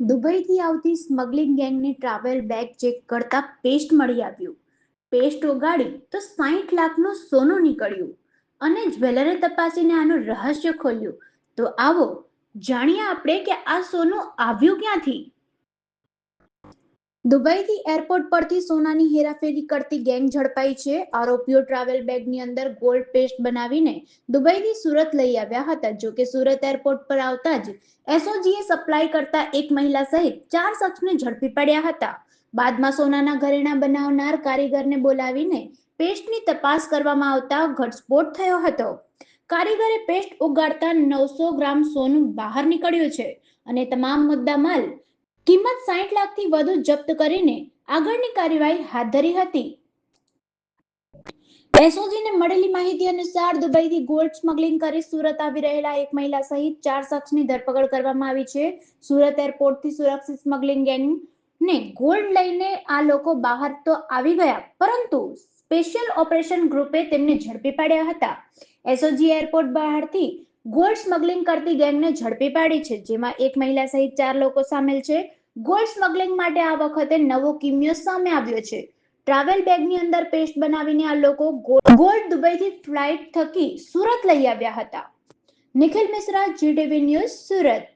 દુબઈથી આવતી સ્મગલિંગ ગેંગની travel bag check કરતા પેસ્ટ મળી આવ્યું. પેસ્ટ ઓગાળી તો સાહીઠ લાખનું સોનું નીકળ્યું અને જ્વેલરે તપાસીને આનું રહસ્ય ખોલ્યું. તો આવો, જાણીએ આપણે કે આ સોનું આવ્યું ક્યાંથી? દુબઈથી એરપોર્ટ પરથી સોનાની હેરાફેરી કરતી ગેંગ ઝડપાઈ છે. આરોપીઓ ટ્રાવેલ બેગની અંદર ગોલ્ડ પેસ્ટ બનાવીને દુબઈથી સુરત લઈ આવ્યા હતા. જો કે સુરત એરપોર્ટ પર આવતા જ એસઓજીએ સપ્લાય કરતા એક મહિલા સહિત ચાર શખ્સને ઝડપી પડ્યા હતા. બાદમાં સોનાના ઘરેણા બનાવનાર કારીગરને બોલાવીને પેસ્ટની તપાસ કરવામાં આવતા ઘટસ્ફોટ થયો હતો. કારીગરે પેસ્ટ ઉગાડતા નવસો ગ્રામ સોનું બહાર નીકળ્યું છે અને તમામ મુદ્દામાલ કિંમત સાઠ લાખથી વધુ જપ્ત કરીને આગળની કાર્યવાહી હાથ ધરી હતી. એસઓજીને મળેલી માહિતી અનુસાર દુબઈથી ગોલ્ડ સ્મગલિંગ કરી સુરત આવી રહેલા એક મહિલા સહિત ચાર શખ્સની ધરપકડ કરવામાં આવી છે. સુરત એરપોર્ટથી સુરક્ષિત સ્મગલિંગ ગેંગને ગોલ્ડ લઈને આ લોકો બહાર તો આવી ગયા, પરંતુ સ્પેશિયલ ઓપરેશન ગ્રુપે તેમને ઝડપી પાડ્યા હતા. એસઓજી એરપોર્ટ બહારથી ગોલ્ડ સ્મગલિંગ કરતી ગેંગને ઝડપી પાડી છે, જેમાં એક મહિલા સહિત ચાર લોકો સામેલ છે. ગોલ્ડ સ્મગલિંગ માટે આ વખતે નવો કિમિયો સામે આવ્યો છે. ટ્રાવેલ બેગની અંદર પેસ્ટ બનાવીને આ લોકો ગોલ્ડ દુબઈથી ફ્લાઇટ થકી સુરત લઈ આવ્યા હતા. Nikhil Mishra, GTV news Surat.